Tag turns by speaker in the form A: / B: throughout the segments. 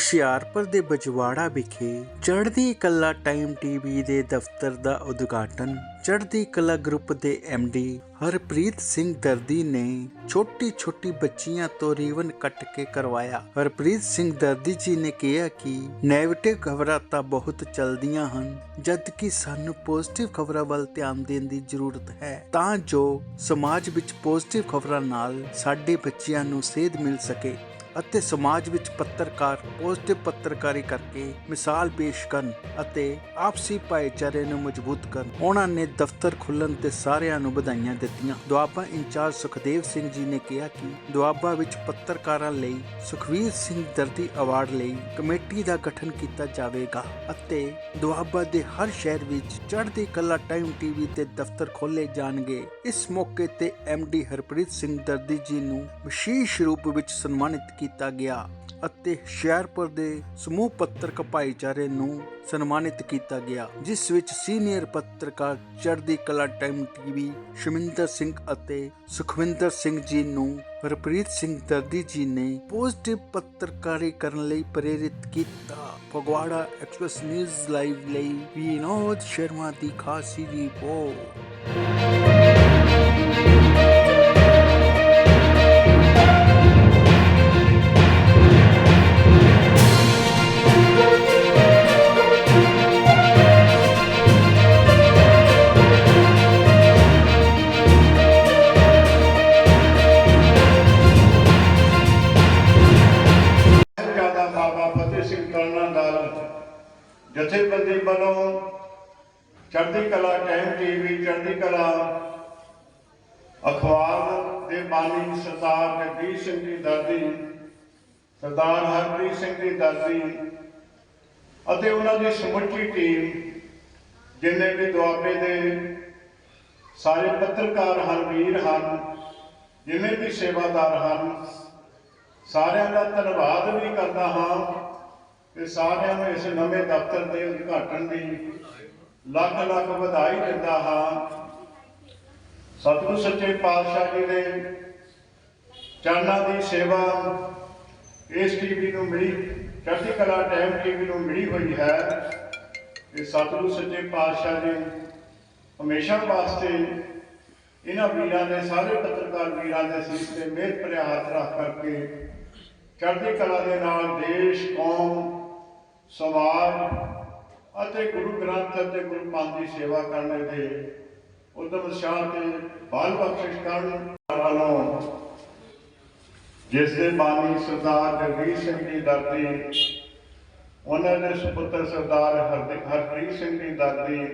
A: ਹੁਸ਼ਿਆਰਪੁਰ ਦੇ ਬਜਵਾੜਾ ਵਿਖੇ ਚੜ੍ਹਦੀ ਕਲਾ ਟਾਈਮ ਟੀਵੀ ਦੇ ਦਫ਼ਤਰ ਦਾ ਉਦਘਾਟਨ, ਚੜ੍ਹਦੀ ਕਲਾ ਗਰੁੱਪ ਦੇ ਡੀ ਹਰਪ੍ਰੀਤ ਸਿੰਘ ਦਰਦੀ ਨੇ ਛੋਟੀ ਛੋਟੀ ਬੱਚੀਆਂ ਤੋਂ ਰੀਵਨ ਕੱਟ ਕੇ ਕਰਵਾਇਆ। ਹਰਪ੍ਰੀਤ ਸਿੰਘ ਦਰਦੀ ਜੀ ਨੇ ਕਿਹਾ ਕਿ ਨੈਗੇਟਿਵ ਖਬਰਾਂ ਤਾਂ ਬਹੁਤ ਚੱਲਦੀਆਂ ਹਨ ਜਦ ਕਿ ਸਾਨੂੰ ਪੋਜ਼ਿਟਿਵ ਖਬਰਾਂ ਵੱਲ ਧਿਆਨ ਦੇਣ ਦੀ ਜ਼ਰੂਰਤ ਹੈ। ਤਾਂ ਜੋ ਸਮਾਜ ਵਿੱਚ ਪੋਜ਼ਿਟਿਵ ਖਬਰਾਂ ਨਾਲ ਸਾਡੇ ਬੱਚਿਆਂ ਨੂੰ ਸੇਧ ਮਿਲ ਸਕੇ। ਅਤੇ ਸਮਾਜ ਵਿੱਚ ਪੱਤਰਕਾਰ, ਪੋਜ਼ਿਟਿਵ ਪੱਤਰਕਾਰੀ ਕਰਕੇ ਮਿਸਾਲ ਪੇਸ਼ ਕਰਨ ਅਤੇ ਆਪਸੀ ਭਾਈਚਾਰੇ ਨੂੰ ਮਜ਼ਬੂਤ ਕਰਨ, ਉਹਨਾਂ ਨੇ ਦਫ਼ਤਰ ਖੁੱਲਣ ਤੇ ਸਾਰਿਆਂ ਨੂੰ ਵਧਾਈਆਂ ਦਿੱਤੀਆਂ। ਦੁਆਬਾ ਇੰਚਾਰਜ ਸੁਖਦੇਵ ਸਿੰਘ ਜੀ ਨੇ ਕਿਹਾ ਕਿ ਦੁਆਬਾ ਵਿੱਚ ਪੱਤਰਕਾਰਾਂ ਲਈ ਸੁਖਵੀਰ ਸਿੰਘ ਦਰਦੀ ਅਵਾਰਡ ਲਈ ਕਮੇਟੀ ਦਾ ਗਠਨ ਕੀਤਾ ਜਾਵੇਗਾ ਅਤੇ ਦੁਆਬਾ ਦੇ ਹਰ ਸ਼ਹਿਰ ਵਿੱਚ ਚੜ੍ਹਦੀ ਕਲਾ ਟਾਈਮ ਟੀਵੀ ਤੇ ਦਫ਼ਤਰ ਖੋਲੇ ਜਾਣਗੇ। ਇਸ ਮੌਕੇ ਤੇ ਡੀ ਹਰਪ੍ਰੀਤ ਸਿੰਘ ਦਰਦੀ ਜੀ ਨੂੰ ਵਿਸ਼ੇਸ਼ ਰੂਪ ਵਿੱਚ ਸਨਮਾਨਿਤ ਕੀਤਾ ਗਿਆ ਅਤੇ ਹੁਸ਼ਿਆਰਪੁਰ ਦੇ ਸਮੂਹ ਪੱਤਰਕ ਭਾਈਚਾਰੇ ਨੂੰ ਸਨਮਾਨਿਤ ਕੀਤਾ ਗਿਆ, ਜਿਸ ਵਿੱਚ ਸੀਨੀਅਰ ਪੱਤਰਕਾਰ ਚੜ੍ਹਦੀ ਕਲਾ ਟਾਈਮ ਟੀਵੀ ਸ਼ਮਿੰਦਰ ਸਿੰਘ ਅਤੇ ਸੁਖਵਿੰਦਰ ਸਿੰਘ ਜੀ ਨੂੰ ਹਰਪ੍ਰੀਤ ਸਿੰਘ ਦਰਦੀ ਜੀ ਨੇ ਪੋਜ਼ਿਟਿਵ ਪੱਤਰਕਾਰੀ ਕਰਨ ਲਈ ਪ੍ਰੇਰਿਤ ਕੀਤਾ। ਫਗਵਾੜਾ ਐਕਸਪ੍ਰੈਸ ਨਿਊਜ਼ ਲਾਈਵ ਲਈ ਵਿਨੋਦ ਸ਼ਰਮਾ ਦੀ ਖਾਸੀ ਰਿਪੋਰਟ
B: ਸਰਦਾਰ ਹਰਪ੍ਰੀਤ ਸਿੰਘ ਦੀ ਦਾਦੀ ਅਤੇ ਉਹਨਾਂ ਦੀ ਸਮੁੱਚੀ ਟੀਮ ਜਿੰਨੇ ਵੀ ਦੁਆਬੇ ਦੇ ਸਾਰੇ ਪੱਤਰਕਾਰ ਹਨ, ਵੀਰ ਹਨ, ਜਿੰਨੇ ਵੀ ਸੇਵਾਦਾਰ ਹਨ, ਸਾਰਿਆਂ ਦਾ ਧੰਨਵਾਦ ਵੀ ਕਰਦਾ ਹਾਂ ਕਿ ਸਾਰਿਆਂ ਨੂੰ ਇਸ ਨਵੇਂ ਦਫ਼ਤਰ ਦੇ ਉਦਘਾਟਨ ਦੀ ਲੱਖ ਲੱਖ ਵਧਾਈ ਦਿੰਦਾ ਹਾਂ। ਸਤਿਗੁਰ ਸੱਚੇ ਪਾਤਸ਼ਾਹ ਜੀ ਦੇ ਚਰਨਾਂ ਦੀ ਸੇਵਾ ਇਸ ਟੀਵੀ ਨੂੰ ਮਿਲੀ, ਚੜ੍ਹਦੀ ਕਲਾ ਟਾਈਮ ਟੀਵੀ ਨੂੰ ਮਿਲੀ ਹੋਈ ਹੈ ਕਿ ਸਤਿਗੁਰੂ ਸੱਚੇ ਪਾਤਸ਼ਾਹ ਜੀ ਹਮੇਸ਼ਾ ਵਾਸਤੇ ਇਹਨਾਂ ਵੀਰਾਂ ਦੇ, ਸਾਰੇ ਪੱਤਰਕਾਰ ਵੀਰਾਂ ਦੇ ਸੀਸ ਤੇ ਮਿਹਰ ਭਰਿਆ ਹੱਥ ਰੱਖ ਕਰਕੇ ਚੜ੍ਹਦੀ ਕਲਾ ਦੇ ਨਾਲ ਦੇਸ਼, ਕੌਮ, ਸਮਾਜ ਅਤੇ ਗੁਰੂ ਗ੍ਰੰਥ ਅਤੇ ਗੁਰੂ ਪੰਥ ਦੀ ਸੇਵਾ ਕਰਨ ਦੇ ਉਦਮ ਸ਼ਾਹ ਤੇ ਬਾਲ ਬਖਸ਼ਿਸ਼ ਕਰਨ ਵੱਲੋਂ ਜਿਸ ਦੇ ਬਾਨੀ ਸਰਦਾਰ ਜਗਜੀਤ ਸਿੰਘ ਦੀ ਦਾਦੀ ਉਹਨਾਂ ਦੇ ਸੁਪੁੱਤਰ ਸਰਦਾਰ ਹਰਦਿ- ਹਰਪ੍ਰੀਤ ਸਿੰਘ ਦੀ ਦਾਦੀ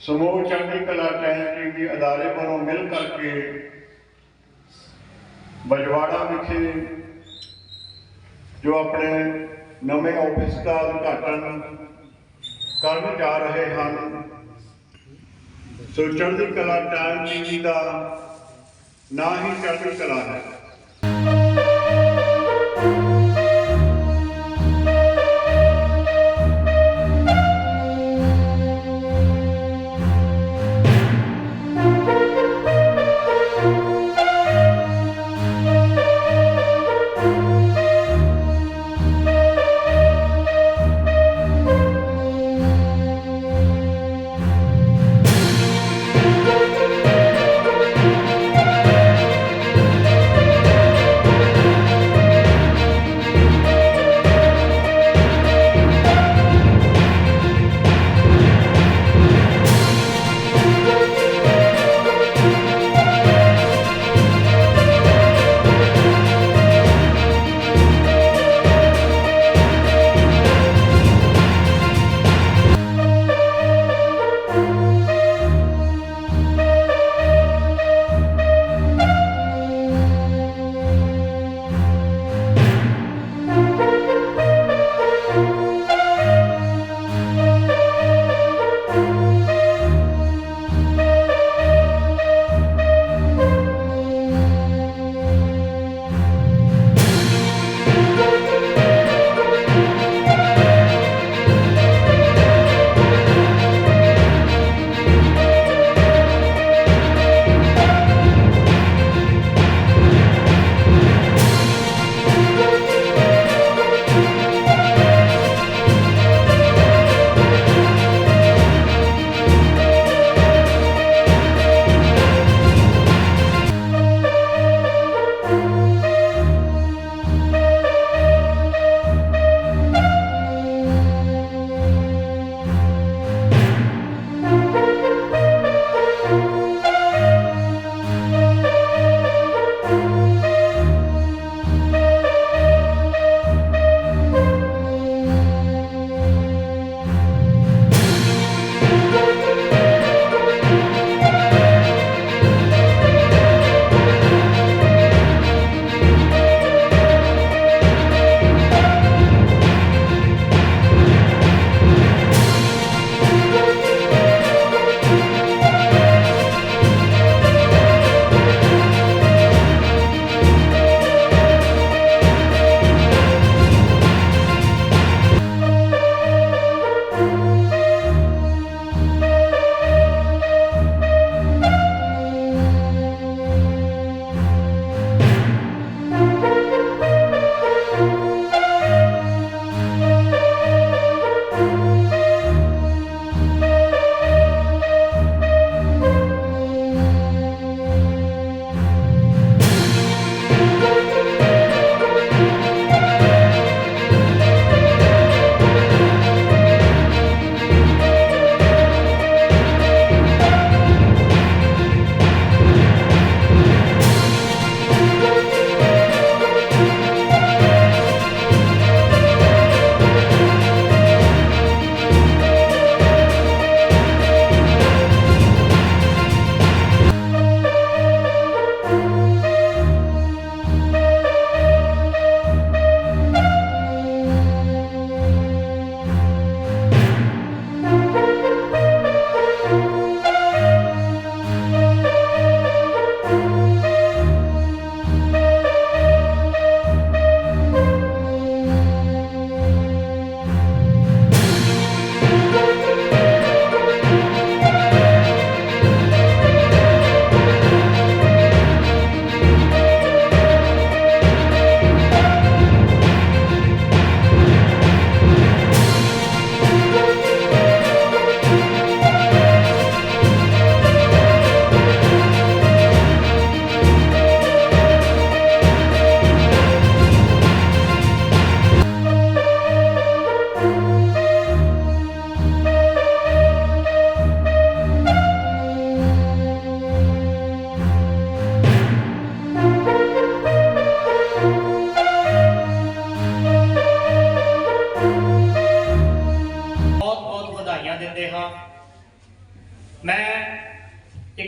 B: ਸਮੂਹ ਚੰਡੀ ਕਲਾ ਟਾਈਮ ਟੀਵੀ ਅਦਾਰੇ ਵੱਲੋਂ ਮਿਲ ਕਰਕੇ ਬਜਵਾੜਾ ਵਿਖੇ ਜੋ ਆਪਣੇ ਨਵੇਂ ਆਫਿਸ ਦਾ ਉਦਘਾਟਨ ਕਰਨ ਜਾ ਰਹੇ ਹਨ, ਸੋ ਚੰਡੀ ਕਲਾ ਟਾਈਮ ਟੀਵੀ ਦਾ ਨਾ ਹੀ ਚੰਡੀ ਕਲਾ ਹੈ।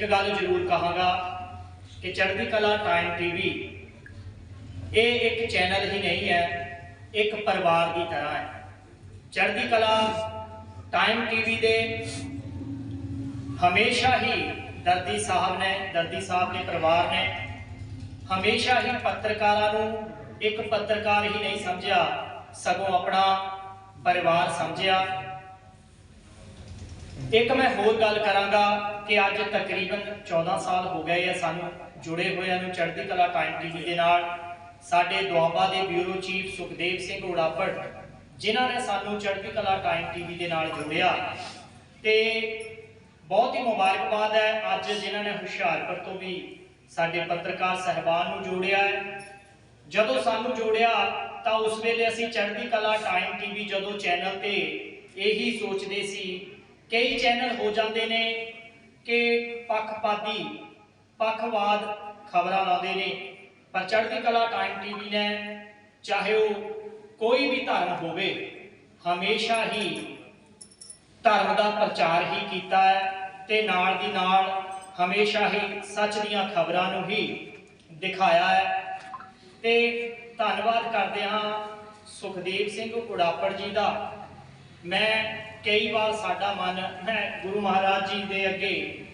C: ਇੱਕ ਗੱਲ ਜ਼ਰੂਰ ਕਹਾਂਗਾ ਕਿ ਚੜ੍ਹਦੀ ਕਲਾ ਟਾਈਮ ਟੀਵੀ ਇਹ ਇੱਕ ਚੈਨਲ ਹੀ ਨਹੀਂ ਹੈ, ਇੱਕ ਪਰਿਵਾਰ ਦੀ ਤਰ੍ਹਾਂ ਹੈ। ਚੜ੍ਹਦੀ ਕਲਾ ਟਾਈਮ ਟੀਵੀ ਦੇ ਹਮੇਸ਼ਾ ਹੀ ਦਰਦੀ ਸਾਹਿਬ ਨੇ, ਦਰਦੀ ਸਾਹਿਬ ਦੇ ਪਰਿਵਾਰ ਨੇ ਹਮੇਸ਼ਾ ਹੀ ਪੱਤਰਕਾਰਾਂ ਨੂੰ ਇੱਕ ਪੱਤਰਕਾਰ ਹੀ ਨਹੀਂ ਸਮਝਿਆ, ਸਗੋਂ ਆਪਣਾ ਪਰਿਵਾਰ ਸਮਝਿਆ। ਇੱਕ ਮੈਂ ਹੋਰ ਗੱਲ ਕਰਾਂਗਾ ਕਿ ਅੱਜ ਤਕਰੀਬਨ 14 ਸਾਲ ਹੋ ਗਏ ਆ ਸਾਨੂੰ ਜੁੜੇ ਹੋਇਆਂ ਨੂੰ ਚੜ੍ਹਦੀ ਕਲਾ ਟਾਈਮ ਟੀਵੀ ਦੇ ਨਾਲ। ਸਾਡੇ ਦੁਆਬਾ ਦੇ ਬਿਊਰੋ ਚੀਫ ਸੁਖਦੇਵ ਸਿੰਘ ਉੜਾਪੜ ਜਿਨ੍ਹਾਂ ਨੇ ਸਾਨੂੰ ਚੜ੍ਹਦੀ ਕਲਾ ਟਾਈਮ ਟੀਵੀ ਦੇ ਨਾਲ ਜੋੜਿਆ। ਤੇ ਬਹੁਤ ਹੀ ਮੁਬਾਰਕਬਾਦ ਹੈ ਅੱਜ ਜਿਨ੍ਹਾਂ ਨੇ ਹੁਸ਼ਿਆਰਪੁਰ ਤੋਂ ਵੀ ਸਾਡੇ ਪੱਤਰਕਾਰ ਸਹਿਬਾਨ ਨੂੰ ਜੋੜਿਆ ਹੈ। ਜਦੋਂ ਸਾਨੂੰ ਜੋੜਿਆ ਤਾਂ ਉਸ ਵੇਲੇ ਅਸੀਂ ਚੜ੍ਹਦੀ ਕਲਾ ਟਾਈਮ ਟੀਵੀ ਜਦੋਂ ਚੈਨਲ ਤੇ ਇਹੀ ਸੋਚਦੇ ਸੀ ਕਈ ਚੈਨਲ ਹੋ ਜਾਂਦੇ ਨੇ ਕਿ ਪੱਖਪਾਤੀ, ਪੱਖਵਾਦ ਖਬਰਾਂ ਲਾਉਂਦੇ ਨੇ। ਪਰ ਚੜ੍ਹਦੀ ਕਲਾ ਟਾਈਮ ਟੀਵੀ ਨੇ, ਚਾਹੇ ਉਹ ਕੋਈ ਵੀ ਧਰਮ ਹੋਵੇ, ਹਮੇਸ਼ਾ ਹੀ ਧਰਮ ਦਾ ਪ੍ਰਚਾਰ ਹੀ ਕੀਤਾ ਹੈ ਤੇ ਨਾਲ ਦੀ ਨਾਲ ਹਮੇਸ਼ਾ ਹੀ ਸੱਚ ਦੀਆਂ ਖਬਰਾਂ ਨੂੰ ਹੀ ਦਿਖਾਇਆ ਹੈ। ਤੇ ਧੰਨਵਾਦ ਕਰਦੇ ਹਾਂ ਸੁਖਦੇਵ ਸਿੰਘ ਉੜਾਪੜ ਜੀ ਦਾ। ਮੈਂ ਕਈ ਵਾਰ ਸਾਡਾ ਮਨ ਮੈਂ ਗੁਰੂ ਮਹਾਰਾਜ ਜੀ ਦੇ ਅੱਗੇ।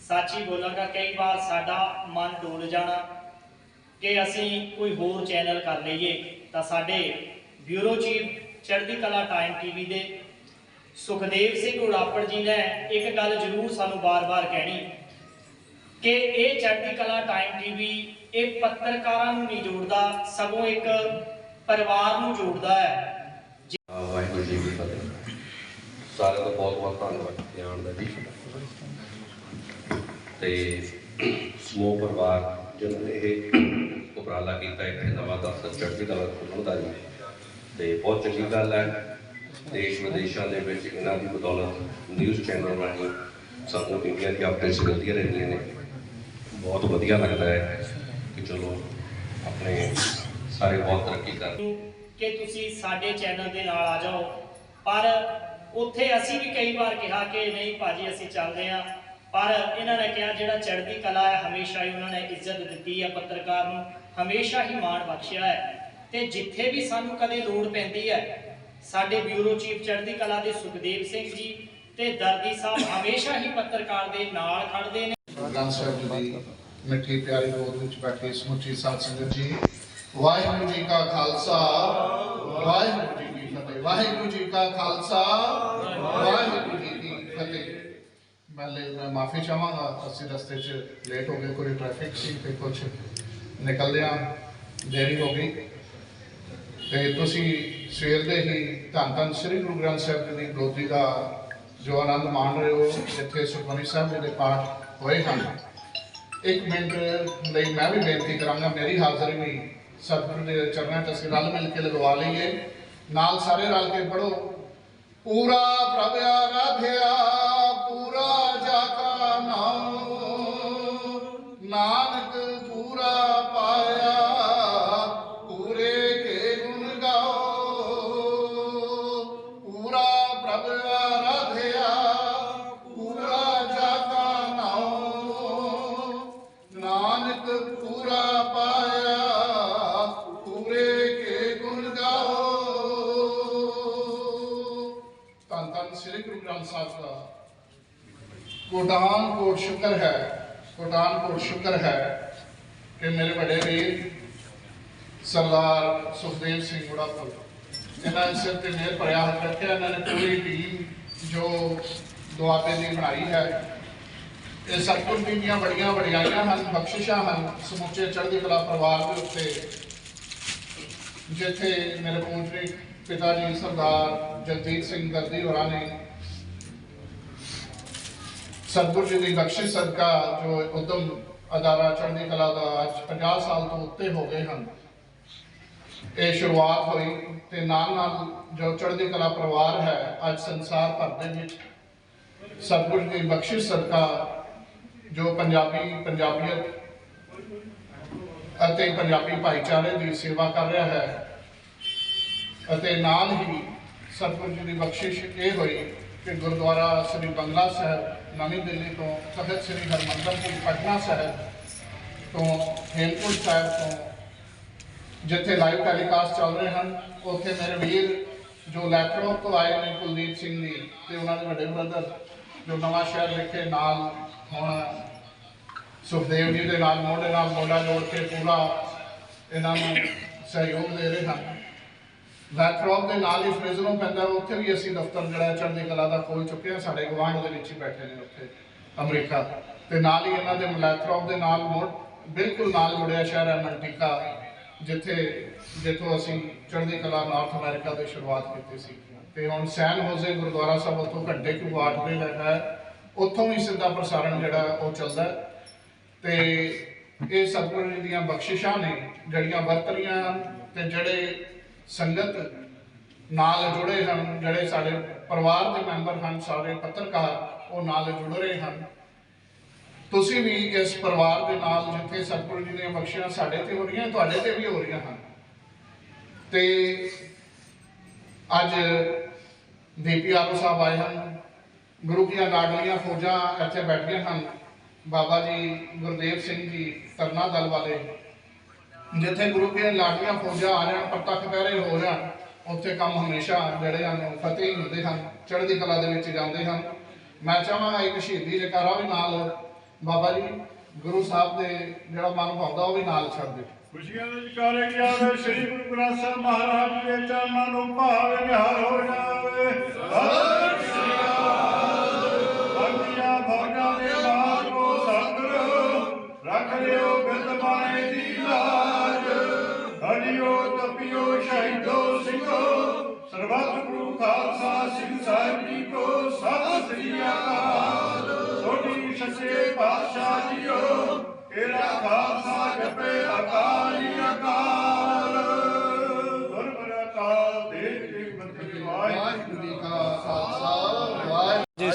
C: ਸੱਚੀ ਬੋਲਾਂਗਾ, ਕਈ ਵਾਰ ਸਾਡਾ ਮਨ ਡੋਲ ਜਾਣਾ ਕਿ ਅਸੀਂ ਕੋਈ ਹੋਰ ਚੈਨਲ ਕਰ ਲਈਏ। ਤਾਂ ਸਾਡੇ ਬਿਊਰੋ ਚੀਫ ਚੜ੍ਹਦੀ ਕਲਾ ਟਾਈਮ ਟੀਵੀ ਦੇ ਸੁਖਦੇਵ ਸਿੰਘ ਉੜਾਪੜ ਜੀ ਨੇ ਇੱਕ ਗੱਲ ਜ਼ਰੂਰ ਸਾਨੂੰ ਬਾਰ-ਬਾਰ ਕਹਿਣੀ ਕਿ ਇਹ ਚੜ੍ਹਦੀ ਕਲਾ ਟਾਈਮ ਟੀਵੀ ਇਹ ਪੱਤਰਕਾਰਾਂ ਨੂੰ ਨਹੀਂ ਜੋੜਦਾ, ਸਗੋਂ ਇੱਕ ਪਰਿਵਾਰ ਨੂੰ ਜੋੜਦਾ ਹੈ।
D: ਵਾਹਿਗੁਰੂ ਜੀ ਸਾਰਿਆਂ ਦਾ ਬਹੁਤ ਬਹੁਤ ਧੰਨਵਾਦ ਗਿਆਨ ਦਾ ਜੀ। ਤੇ ਸਮੂਹ ਪਰਿਵਾਰ ਜਿਨ੍ਹਾਂ ਨੇ ਇਹ ਉਪਰਾਲਾ ਕੀਤਾ, ਇੱਕ ਨਵਾਂ ਦਫ਼ਤਰ ਚੜ੍ਹਦੀ ਕਲਾ ਖੋਲ੍ਹਣ ਦਾ ਜੀ। ਤੇ ਬਹੁਤ ਚੰਗੀ ਗੱਲ ਹੈ, ਦੇਸ਼ ਵਿਦੇਸ਼ਾਂ ਦੇ ਵਿੱਚ ਇਹਨਾਂ ਦੀ ਬਦੌਲਤ ਨਿਊਜ਼ ਚੈਨਲ ਰਾਹੀਂ ਸਾਨੂੰ ਇੰਡੀਆ ਦੀ ਅਪਡੇਟਸ ਮਿਲਦੀਆਂ ਰਹਿੰਦੀਆਂ ਨੇ। ਬਹੁਤ ਵਧੀਆ ਲੱਗਦਾ ਹੈ ਕਿ ਚਲੋ ਆਪਣੇ ਸਾਰੇ ਬਹੁਤ ਤਰੱਕੀ ਕਰ
C: ਕਿ ਤੁਸੀਂ ਸਾਡੇ ਚੈਨਲ ਦੇ ਨਾਲ ਆ ਜਾਓ, ਪਰ ਉੱਥੇ ਅਸੀਂ ਵੀ ਕਈ ਵਾਰ ਕਿਹਾ ਕਿ ਨਹੀਂ ਭਾਜੀ, ਅਸੀਂ ਚੱਲਦੇ ਹਾਂ। ਪਰ ਇਹਨਾਂ ਨੇ ਕਿਹਾ, ਜਿਹੜਾ ਚੜ੍ਹਦੀ ਕਲਾ ਹੈ, ਹਮੇਸ਼ਾ ਹੀ ਉਹਨਾਂ ਨੇ ਇੱਜ਼ਤ ਦਿੱਤੀ ਹੈ ਪੱਤਰਕਾਰ ਨੂੰ। ਹਮੇਸ਼ਾ ਹੀ ਮਾਣ ਬਖਸ਼ਿਆ ਹੈ। ਤੇ ਜਿੱਥੇ ਵੀ ਸਾਨੂੰ ਕਦੇ ਲੋੜ ਪੈਂਦੀ ਹੈ, ਸਾਡੇ ਬਿਊਰੋ ਚੀਫ ਚੜ੍ਹਦੀ ਕਲਾ ਦੇ ਸੁਖਦੇਵ ਸਿੰਘ ਜੀ ਤੇ ਦਰਦੀ ਸਾਹਿਬ ਹਮੇਸ਼ਾ ਹੀ ਪੱਤਰਕਾਰ ਦੇ ਨਾਲ ਖੜਦੇ ਨੇ।
E: ਗ੍ਰੰਥ ਸਾਹਿਬ ਜੀ ਮਿੱਠੀ ਪਿਆਰੀ ਗੋਦ ਵਿੱਚ ਬੈਠੀ ਸਮੁੱਚੀ ਸਾਧ ਸੰਗਤ ਜੀ। ਵਾਹਿਗੁਰੂ ਜੀ ਕਾ ਖਾਲਸਾ, ਵਾਹਿਗੁਰੂ ਜੀ ਵਾਹਿਗੁਰੂ ਜੀ ਕਾ ਖਾਲਸਾ, ਵਾਹਿਗੁਰੂ ਜੀ ਕੀ ਫਤਿਹ। ਮੈਂ ਮੈਂ ਮਾਫੀ ਚਾਹਾਂਗਾ, ਅਸੀਂ ਰਸਤੇ 'ਚ ਲੇਟ ਹੋ ਗਏ, ਕੋਈ ਟ੍ਰੈਫਿਕ ਸੀ ਤੇ ਕੁਝ ਨਿਕਲਦਿਆਂ ਦੇਰੀ ਹੋ ਗਈ। ਤੇ ਤੁਸੀਂ ਸਵੇਰ ਦੇ ਹੀ ਧੰਨ ਧੰਨ ਸ੍ਰੀ ਗੁਰੂ ਗ੍ਰੰਥ ਸਾਹਿਬ ਜੀ ਦੀ ਗੋਦੀ ਦਾ ਜੋ ਆਨੰਦ ਮਾਣ ਰਹੇ ਹੋ ਜਿੱਥੇ ਸੁਖਮਨੀ ਸਾਹਿਬ ਜੀ ਦੇ ਪਾਠ ਹੋਏ ਹਨ। ਇੱਕ ਮਿੰਟ ਲਈ ਮੈਂ ਵੀ ਬੇਨਤੀ ਕਰਾਂਗਾ, ਮੇਰੀ ਹਾਜ਼ਰੀ ਵੀ ਸਤਿਗੁਰੂ ਦੇ ਚਰਨਾਂ 'ਚ ਅਸੀਂ ਰਲ ਮਿਲ ਕੇ ਲਗਵਾ ਲਈਏ। ਨਾਲ ਸਾਰੇ ਰਲ ਕੇ ਪੜੋ ਪੂਰਾ ਪ੍ਰਭ ਆਰਾਧਿਆ ਪੂਰਾ ਸ੍ਰੀ ਗੁਰੂ ਗ੍ਰੰਥ ਸਾਹਿਬ ਦਾ। ਕੋਟਾਨ ਕੋਟ ਸ਼ੁਕਰ ਹੈ, ਕੋਟਾਨ ਕੋਟ ਸ਼ੁਕਰ ਹੈ ਕਿ ਮੇਰੇ ਵੱਡੇ ਵੀਰ ਸਰਦਾਰ ਸੁਖਦੇਵ ਸਿੰਘ ਗੁੜਾਪੁਰ ਇਹਨਾਂ ਨੇ ਸਿਰ ਤੇ ਮੇਰ ਭਰਿਆ ਹੱਥ ਰੱਖਿਆ, ਇਹਨਾਂ ਨੇ ਪੂਰੀ ਟੀਮ ਜੋ ਦੁਆਬੇ ਦੀ ਬਣਾਈ ਹੈ, ਇਹ ਸਤਿਗੁਰ ਜੀ ਦੀਆਂ ਬੜੀਆਂ ਵਡਿਆਈਆਂ ਹਨ, ਬਖਸ਼ਿਸ਼ਾਂ ਹਨ, ਸਮੁੱਚੇ ਚੜ੍ਹਦੀ ਕਲਾ ਪਰਿਵਾਰ ਦੇ ਉੱਤੇ, ਜਿੱਥੇ ਮੇਰੇ ਪੂਜਨੀਕ ਪਿਤਾ ਜੀ ਸਰਦਾਰ ਜਗਦੀਪ ਸਿੰਘ ਗਰਦੀ ਹੋਰਾਂ ਨੇ ਸਤਿਗੁਰ ਜੀ ਦੀ ਬਖਸ਼ਿਸ਼ ਸਦਕਾ ਜੋ ਉਦਮ ਅਦਾਰਾ ਚੜ੍ਹਦੀ ਕਲਾ ਦਾ ਅੱਜ 50 ਸਾਲ ਤੋਂ ਉੱਤੇ ਹੋ ਗਏ ਹਨ। ਇਹ ਸ਼ੁਰੂਆਤ ਹੋਈ ਤੇ ਨਾਲ ਨਾਲ ਜੋ ਚੜ੍ਹਦੀ ਕਲਾ ਪਰਿਵਾਰ ਹੈ, ਅੱਜ ਸੰਸਾਰ ਭਰ ਦੇ ਵਿੱਚ ਸਤਿਗੁਰ ਦੀ ਬਖਸ਼ਿਸ਼ ਸਦਕਾ ਜੋ ਪੰਜਾਬੀ ਪੰਜਾਬੀਅਤ ਅਤੇ ਪੰਜਾਬੀ ਭਾਈਚਾਰੇ ਦੀ ਸੇਵਾ ਕਰ ਰਿਹਾ ਹੈ ਅਤੇ ਨਾਲ ਹੀ ਸਤਿਗੁਰ ਜੀ ਦੀ ਬਖਸ਼ਿਸ਼ ਇਹ ਹੋਈ ਕਿ ਗੁਰਦੁਆਰਾ ਸ੍ਰੀ ਬੰਗਲਾ ਸਾਹਿਬ ਨਵੀਂ ਦਿੱਲੀ ਤੋਂ ਤਖਤ ਸ੍ਰੀ ਹਰਿਮੰਦਰ ਸਿੰਘ ਪਟਨਾ ਸਾਹਿਬ ਤੋਂ ਹੇਮਕੁੰਟ ਸਾਹਿਬ ਤੋਂ ਜਿੱਥੇ ਲਾਈਵ ਟੈਲੀਕਾਸਟ ਚੱਲ ਰਹੇ ਹਨ, ਉੱਥੇ ਮੇਰੇ ਵੀਰ ਜੋ ਲੈਪਟਾਪ ਤੋਂ ਆਏ ਨੇ ਕੁਲਦੀਪ ਸਿੰਘ ਜੀ ਤੇ ਉਹਨਾਂ ਦੇ ਵੱਡੇ ਬ੍ਰਦਰ ਜੋ ਨਵਾਂ ਸ਼ਹਿਰ ਵਿਖੇ ਨਾਲ ਹੁਣ ਸੁਖਦੇਵ ਜੀ ਦੇ ਨਾਲ ਮੋਢੇ ਨਾਲ ਮੋਢਾ ਜੋੜ ਕੇ ਪੂਰਾ ਇਹਨਾਂ ਨੂੰ ਸਹਿਯੋਗ ਦੇ ਰਹੇ ਹਨ। ਲੈਪਟਾਪ ਦੇ ਨਾਲ ਹੀ ਫ੍ਰਿਜ਼ਨੋਂ ਪੈਂਦਾ ਉੱਥੇ ਵੀ ਅਸੀਂ ਦਫ਼ਤਰ ਜਿਹੜਾ ਚੜ੍ਹਦੀ ਕਲਾ ਦਾ ਖੋਲ ਚੁੱਕੇ ਹਾਂ। ਸਾਡੇ ਗਵਾਂਢ ਦੇ ਵਿੱਚ ਹੀ ਬੈਠੇ ਨੇ ਉੱਥੇ, ਅਮਰੀਕਾ। ਤੇ ਨਾਲ ਹੀ ਇਹਨਾਂ ਦੇ ਮਲੈਥਰੋਪ ਦੇ ਨਾਲ ਬਿਲਕੁਲ ਨਾਲ ਜੁੜਿਆ ਸ਼ਹਿਰ ਹੈ ਮਲਟੀਕਾ, ਜਿੱਥੇ, ਜਿੱਥੋਂ ਅਸੀਂ ਚੜ੍ਹਦੀ ਕਲਾ ਨਾਰਥ ਅਮਰੀਕਾ ਦੀ ਸ਼ੁਰੂਆਤ ਕੀਤੀ ਸੀ। ਤੇ ਹੁਣ ਸੈਨ ਹੋਜ਼ੇ ਗੁਰਦੁਆਰਾ ਸਾਹਿਬ ਉੱਥੋਂ ਘੰਟੇ ਕੁ ਬਾਅਦ ਦੇ ਲੱਗਾ ਹੈ। ਉੱਥੋਂ ਵੀ ਸਿੱਧਾ ਪ੍ਰਸਾਰਣ ਜਿਹੜਾ ਉਹ ਚੱਲਦਾ ਹੈ। ਤੇ ਇਹ ਸਤਿਗੁਰੂ ਦੀਆਂ ਬਖਸ਼ਿਸ਼ਾਂ ਨੇ, ਜਿਹੜੀਆਂ ਵਰਤ ਰਹੀਆਂ ਤੇ ਜਿਹੜੇ ਸੰਗਤ ਨਾਲ ਜੁੜੇ ਹਨ, ਜਿਹੜੇ ਸਾਡੇ ਪਰਿਵਾਰ ਦੇ ਮੈਂਬਰ ਹਨ ਸਾਰੇ ਪੱਤਰਕਾਰ, ਉਹ ਨਾਲ ਜੁੜ ਰਹੇ ਹਨ। ਤੁਸੀਂ ਵੀ ਇਸ ਪਰਿਵਾਰ ਦੇ ਨਾਲ ਜਿੱਥੇ ਸਤਿਗੁਰੂ ਜੀ ਦੀਆਂ ਬਖਸ਼ਿਸ਼ਾਂ ਸਾਡੇ ਤੇ ਹੋ ਰਹੀਆਂ, ਤੁਹਾਡੇ ਤੇ ਵੀ ਹੋ ਰਹੀਆਂ ਹਨ। ਤੇ ਅੱਜ ਦੀਪੀਆਰਓ ਸਾਹਿਬ ਆਏ ਹਨ। ਗੁਰੂ ਦੀਆਂ ਲਾਡਲੀਆਂ ਫੌਜਾਂ ਇੱਥੇ ਬੈਠੀਆਂ ਹਨ। ਬਾਬਾ ਜੀ ਗੁਰਦੇਵ ਸਿੰਘ ਜੀ ਤਰਨਾ ਦਲ ਵਾਲੇ ਜਿੱਥੇ ਗੁਰੂ ਦੀਆਂ ਲਾਡਲੀਆਂ ਫੌਜਾਂ ਆ ਜਾਣ ਪ੍ਰਤੱਖ ਪਹਿਰੇ ਹੋ ਜਾਣ ਉੱਥੇ ਕੰਮ ਹਮੇਸ਼ਾ ਜਿਹੜੇ ਹਨ ਫਤਿਹ ਹੀ ਹੁੰਦੇ ਹਨ ਚੜ੍ਹਦੀ ਕਲਾ ਦੇ ਵਿੱਚ ਜਾਂਦੇ ਹਨ। ਮੈਂ ਚਾਹਾਂਗਾ ਇੱਕ ਸ਼ਹੀਦੀ ਜਕਾਰਾ ਵੀ ਨਾਲ ਬਾਬਾ ਜੀ ਗੁਰੂ ਸਾਹਿਬ ਦੇ ਜਿਹੜਾ ਮਨ ਭਾਉਂਦਾ ਉਹ ਵੀ ਨਾਲ ਛੱਡ ਦੇ।
B: ਖੁਸ਼ੀਆਂ ਦੇ ਜਕਾਰੇ ਗਿਆ ਵੇ ਸ੍ਰੀ ਗੁਰੂ ਗ੍ਰੰਥ ਸਾਹਿਬ ਮਹਾਰਾਜ ਦੇ ਚਰਨਾਂ ਨੂੰ ਭਾਵੇ ਨਿਹਾਲ ਹੋ ਜਾਵੇ। ਸਤਿ ਸ੍ਰੀ
E: Ethiopia.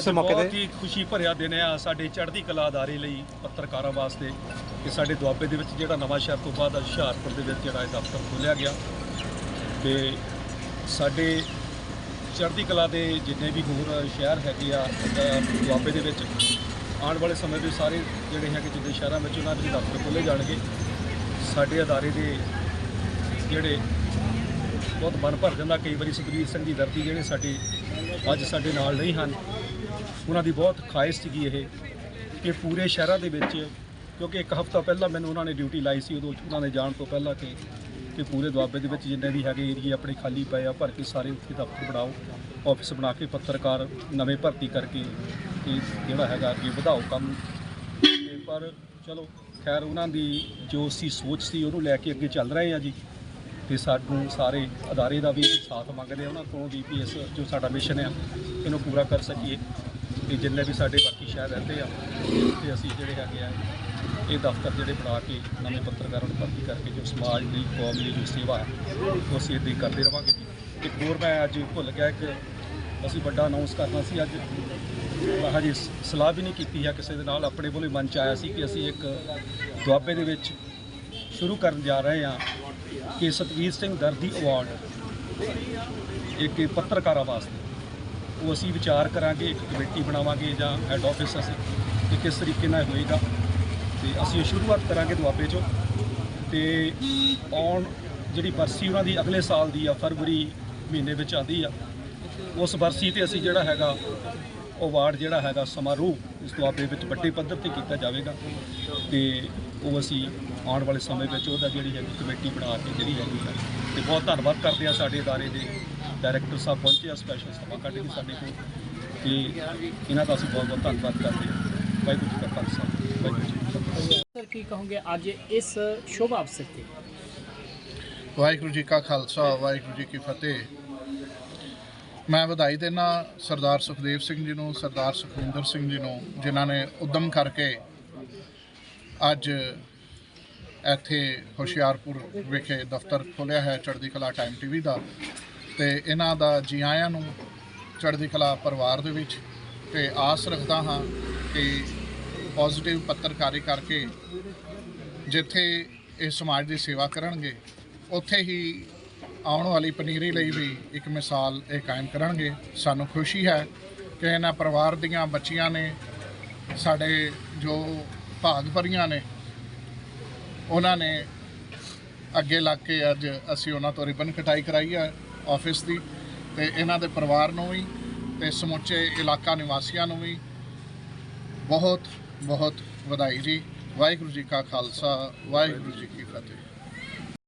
F: ਇਸ ਮੌਕੇ ਤੇ? ਬਹੁਤ ਹੀ ਖੁਸ਼ੀ ਭਰਿਆ ਦਿਨ ਆ ਸਾਡੇ ਚੜ੍ਹਦੀ ਕਲਾ ਅਦਾਰੇ ਲਈ ਪੱਤਰਕਾਰਾਂ ਵਾਸਤੇ ਕਿ ਸਾਡੇ ਦੁਆਬੇ ਦੇ ਵਿੱਚ ਜਿਹੜਾ ਨਵਾਂ ਸ਼ਹਿਰ ਤੋਂ ਬਾਅਦ ਹੁਸ਼ਿਆਰਪੁਰ ਦੇ ਵਿੱਚ ਜਿਹੜਾ ਇਹ ਦਫ਼ਤਰ ਖੋਲ੍ਹਿਆ ਗਿਆ ਤੇ ਸਾਡੇ ਚੜ੍ਹਦੀ ਕਲਾ ਦੇ ਜਿੰਨੇ ਵੀ ਹੋਰ ਸ਼ਹਿਰ ਹੈਗੇ ਆ ਦੁਆਬੇ ਦੇ ਵਿੱਚ ਆਉਣ ਵਾਲੇ ਸਮੇਂ ਦੇ ਸਾਰੇ ਜਿਹੜੇ ਹੈਗੇ ਜਿੱਦੇ ਸ਼ਹਿਰਾਂ ਵਿੱਚ ਉਹਨਾਂ ਦੇ ਦਫ਼ਤਰ ਖੋਲ੍ਹੇ ਜਾਣਗੇ। ਸਾਡੇ ਅਦਾਰੇ ਦੇ ਜਿਹੜੇ ਬਹੁਤ ਮਨ ਭਰ ਜਾਂਦਾ ਕਈ ਵਾਰੀ ਸੁਖਬੀਰ ਸਿੰਘ ਦੀ ਧਰਤੀ ਜਿਹੜੇ ਸਾਡੇ ਅੱਜ ਸਾਡੇ ਨਾਲ ਨਹੀਂ ਹਨ ਉਹਨਾਂ ਦੀ ਬਹੁਤ ਖਾਹਿਸ਼ ਸੀਗੀ ਇਹ ਕਿ ਪੂਰੇ ਸ਼ਹਿਰਾਂ ਦੇ ਵਿੱਚ, ਕਿਉਂਕਿ ਇੱਕ ਹਫ਼ਤਾ ਪਹਿਲਾਂ ਮੈਨੂੰ ਉਹਨਾਂ ਨੇ ਡਿਊਟੀ ਲਾਈ ਸੀ, ਉਦੋਂ ਉਹਨਾਂ ਦੇ ਜਾਣ ਤੋਂ ਪਹਿਲਾਂ ਕਿ ਕਿ ਪੂਰੇ ਦੁਆਬੇ ਦੇ ਵਿੱਚ ਜਿੰਨੇ ਵੀ ਹੈਗੇ ਏਰੀਏ ਆਪਣੇ ਖਾਲੀ ਪਏ ਆ, ਭਰ ਕੇ ਸਾਰੇ ਉੱਥੇ ਦਫ਼ਤਰ ਬਣਾਓ ਆਫਿਸ ਬਣਾ ਕੇ ਪੱਤਰਕਾਰ ਨਵੇਂ ਭਰਤੀ ਕਰਕੇ ਤੇ ਜਿਹੜਾ ਹੈਗਾ ਅੱਗੇ ਵਧਾਓ ਕੰਮ। ਪਰ ਚਲੋ, ਖੈਰ ਉਹਨਾਂ ਦੀ ਜੋ ਸੀ ਸੋਚ ਸੀ, ਉਹਨੂੰ ਲੈ ਕੇ ਅੱਗੇ ਚੱਲ ਰਹੇ ਆ ਜੀ। ਤੇ ਸਾਨੂੰ ਸਾਰੇ ਅਦਾਰੇ ਦਾ ਵੀ ਸਾਥ ਮੰਗਦੇ ਆ, ਉਹਨਾਂ ਤੋਂ ਵੀ ਵੀ ਇਸ ਜੋ ਸਾਡਾ ਮਿਸ਼ਨ ਆ, ਇਹਨੂੰ ਪੂਰਾ ਕਰ ਸਕੀਏ। ਕਿ ਜਿੰਨੇ ਵੀ ਸਾਡੇ ਬਾਕੀ ਸ਼ਹਿਰ ਰਹਿੰਦੇ ਆ ਤੇ ਅਸੀਂ ਜਿਹੜੇ ਹੈਗੇ ਆ, ਇਹ ਦਫ਼ਤਰ ਜਿਹੜੇ ਬਣਾ ਕੇ ਨਵੇਂ ਪੱਤਰਕਾਰਾਂ ਨੂੰ ਭਰਤੀ ਕਰਕੇ ਜੋ ਸਮਾਜ ਦੀ, ਕੌਮ ਦੀ ਜੋ ਸੇਵਾ ਹੈ, ਉਹ ਅਸੀਂ ਇੱਦਾਂ ਹੀ ਕਰਦੇ ਰਵਾਂਗੇ ਜੀ। ਇੱਕ ਹੋਰ ਮੈਂ ਅੱਜ ਭੁੱਲ ਗਿਆ ਕਿ ਅਸੀਂ ਵੱਡਾ ਅਨਾਉਂਸ ਕਰਨਾ ਸੀ ਅੱਜ। ਮੈਂ ਹਜੇ ਸਲਾਹ ਵੀ ਨਹੀਂ ਕੀਤੀ ਹੈ ਕਿਸੇ ਦੇ ਨਾਲ, ਆਪਣੇ ਵੱਲੋਂ ਹੀ ਮਨ ਚ ਆਇਆ ਸੀ ਕਿ ਅਸੀਂ ਇੱਕ ਦੁਆਬੇ ਦੇ ਵਿੱਚ ਸ਼ੁਰੂ ਕਰਨ ਜਾ ਰਹੇ ਹਾਂ ਕਿ ਸਤਵੀਰ ਸਿੰਘ ਦਰਦੀ ਅਵਾਰਡ ਇੱਕ ਪੱਤਰਕਾਰਾਂ ਵਾਸਤੇ। ਉਹ ਅਸੀਂ ਵਿਚਾਰ ਕਰਾਂਗੇ ਇੱਕ ਕਮੇਟੀ ਬਣਾਵਾਂਗੇ ਜਾਂ ਹੈੱਡ ਆਫਿਸ ਅਸੀਂ ਕਿ ਕਿਸ ਤਰੀਕੇ ਨਾਲ ਹੋਏਗਾ ਤੇ ਅਸੀਂ ਇਹ ਸ਼ੁਰੂਆਤ ਕਰਾਂਗੇ ਦੁਆਬੇ 'ਚੋਂ ਤੇ ਔਨ ਜਿਹੜੀ ਬਰਸੀ ਉਹਨਾਂ ਦੀ ਅਗਲੇ ਸਾਲ ਦੀ ਆ ਫਰਵਰੀ ਮਹੀਨੇ ਵਿੱਚ ਆਉਂਦੀ ਆ ਉਸ ਬਰਸੀ ਤੇ ਅਸੀਂ ਜਿਹੜਾ ਹੈਗਾ ਉਹ ਅਵਾਰਡ ਜਿਹੜਾ ਹੈਗਾ ਸਮਾਰੋਹ ਇਸ ਦੁਆਬੇ ਵਿੱਚ ਵੱਡੇ ਪੱਧਰ ਤੇ ਕੀਤਾ ਜਾਵੇਗਾ ਤੇ ਉਹ ਅਸੀਂ ਆਉਣ ਵਾਲੇ ਸਮੇਂ ਵਿੱਚ ਉਹਦਾ ਜਿਹੜੀ ਹੈਗੀ ਕਮੇਟੀ ਬਣਾ ਕੇ ਜਿਹੜੀ ਹੈਗੀ ਆ ਤੇ ਬਹੁਤ ਧੰਨਵਾਦ ਕਰਦੇ ਆ ਸਾਡੇ ادارے ਦੇ ਡਾਇਰੈਕਟਰ ਸਾਹਿਬ ਪਹੁੰਚੇ ਆ ਸਪੈਸ਼ਲ ਸਮਾਂ ਕੱਢ ਕੇ ਸਾਡੇ ਕੋਲ ਤੇ ਇਹਨਾਂ ਦਾ ਅਸੀਂ ਬਹੁਤ ਬਹੁਤ ਧੰਨਵਾਦ ਕਰਦੇ ਹਾਂ। ਵਾਹਿਗੁਰੂ ਜੀ ਕਾ ਖਾਲਸਾ ਵਾਹਿਗੁਰੂ ਜੀ ਕੀ ਫਤਿਹ।
C: ਸਰ ਕੀ ਕਹੋਗੇ ਅੱਜ ਇਸ ਸ਼ੁਭ ਅਵਸਰ ਤੇ?
E: ਵਾਹਿਗੁਰੂ ਜੀ ਕਾ ਖਾਲਸਾ ਵਾਹਿਗੁਰੂ ਜੀ ਕੀ ਫਤਿਹ। ਮੈਂ ਵਧਾਈ ਦੇਣਾ ਸਰਦਾਰ ਸੁਖਦੇਵ ਸਿੰਘ ਜੀ ਨੂੰ ਸਰਦਾਰ ਸੁਖਵਿੰਦਰ ਸਿੰਘ ਜੀ ਨੂੰ ਜਿਨ੍ਹਾਂ ਨੇ ਉਦਮ ਕਰਕੇ ਅੱਜ ਇੱਥੇ ਹੁਸ਼ਿਆਰਪੁਰ ਵਿਖੇ ਦਫ਼ਤਰ ਖੋਲ੍ਹਿਆ ਹੈ ਚੜ੍ਹਦੀ ਕਲਾ ਟਾਈਮ ਟੀਵੀ ਦਾ। ਤੇ ਇਹਨਾਂ ਦਾ ਜੀ ਆਇਆਂ ਨੂੰ ਚੜ੍ਹਦੀ ਕਲਾ ਪਰਿਵਾਰ ਦੇ ਵਿੱਚ ਤੇ ਆਸ ਰੱਖਦਾ ਹਾਂ ਕਿ ਪੋਜ਼ਿਟਿਵ ਪੱਤਰਕਾਰੀ ਕਰਕੇ ਜਿੱਥੇ ਇਹ ਸਮਾਜ ਦੀ ਸੇਵਾ ਕਰਨਗੇ, ਉੱਥੇ ਹੀ ਆਉਣ ਵਾਲੀ ਪਨੀਰੀ ਲਈ ਵੀ ਇੱਕ ਮਿਸਾਲ ਇਹ ਕਾਇਮ ਕਰਨਗੇ। ਸਾਨੂੰ ਖੁਸ਼ੀ ਹੈ ਕਿ ਇਹਨਾਂ ਪਰਿਵਾਰ ਦੀਆਂ ਬੱਚੀਆਂ ਨੇ, ਸਾਡੇ ਜੋ ਭਾਗ ਭਰੀਆਂ ਨੇ, ਉਹਨਾਂ ਨੇ ਅੱਗੇ ਲੱਗ ਕੇ ਅੱਜ ਅਸੀਂ ਉਹਨਾਂ ਤੋਂ ਰਿਬਨ ਕਟਾਈ ਕਰਾਈ ਹੈ। ਆਫਿਸ ਦੀ ਤੇ ਇਹਨਾਂ ਦੇ ਪਰਿਵਾਰ ਨੂੰ ਵੀ ਤੇ ਸਮੁੱਚੇ ਇਲਾਕਾ ਨਿਵਾਸੀਆਂ ਨੂੰ ਵੀ ਬਹੁਤ ਬਹੁਤ ਵਧਾਈ ਜੀ। ਵਾਹਿਗੁਰੂ ਜੀ ਕਾ ਖਾਲਸਾ, ਵਾਹਿਗੁਰੂ ਜੀ ਕੀ ਫਤਿਹ।